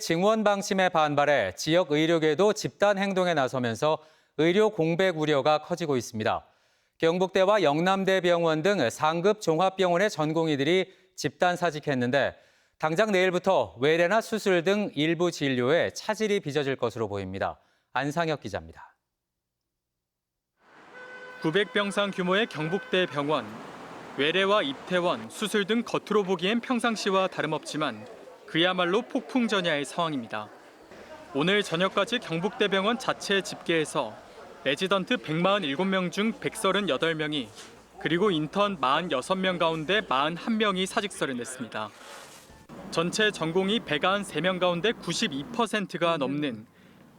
증원 방침에 반발해 지역 의료계도 집단 행동에 나서면서 의료 공백 우려가 커지고 있습니다. 경북대와 영남대 병원 등 상급 종합병원의 전공의들이 집단 사직했는데 당장 내일부터 외래나 수술 등 일부 진료에 차질이 빚어질 것으로 보입니다. 안상혁 기자입니다. 900병상 규모의 경북대 병원. 외래와 입퇴원, 수술 등 겉으로 보기엔 평상시와 다름없지만 그야말로 폭풍전야의 상황입니다. 오늘 저녁까지 경북대병원 자체 집계에서 레지던트 147명 중 138명이 그리고 인턴 46명 가운데 41명이 사직서를 냈습니다. 전체 전공이 193명 가운데 92%가 넘는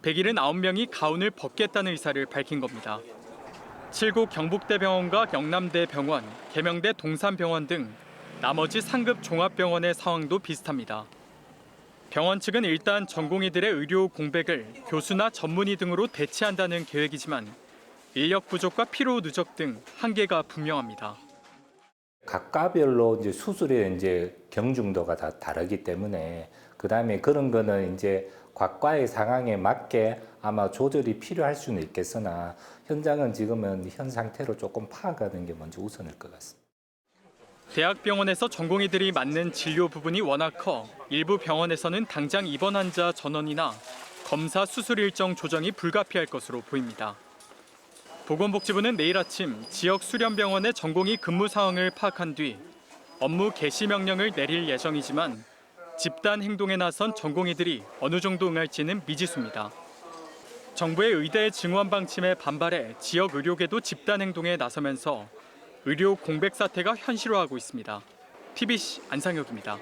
179명이 가운을 벗겠다는 의사를 밝힌 겁니다. 칠곡 경북대병원과 영남대병원, 계명대 동산병원 등 나머지 상급 종합병원의 상황도 비슷합니다. 병원 측은 일단 전공의들의 의료 공백을 교수나 전문의 등으로 대체한다는 계획이지만 인력 부족과 피로 누적 등 한계가 분명합니다. 각과별로 이제 수술의 이제 경중도가 다 다르기 때문에 그 다음에 그런 거는 이제 각과의 상황에 맞게 아마 조절이 필요할 수는 있겠으나 현장은 지금은 현 상태로 조금 파악하는 게 먼저 우선일 것 같습니다. 대학병원에서 전공의들이 맡는 진료 부분이 워낙 커 일부 병원에서는 당장 입원 환자 전원이나 검사 수술 일정 조정이 불가피할 것으로 보입니다. 보건복지부는 내일 아침 지역 수련병원의 전공의 근무 상황을 파악한 뒤 업무 개시 명령을 내릴 예정이지만 집단 행동에 나선 전공의들이 어느 정도 응할지는 미지수입니다. 정부의 의대 증원 방침에 반발해 지역 의료계도 집단 행동에 나서면서 의료 공백 사태가 현실화하고 있습니다. TBC 안상혁입니다.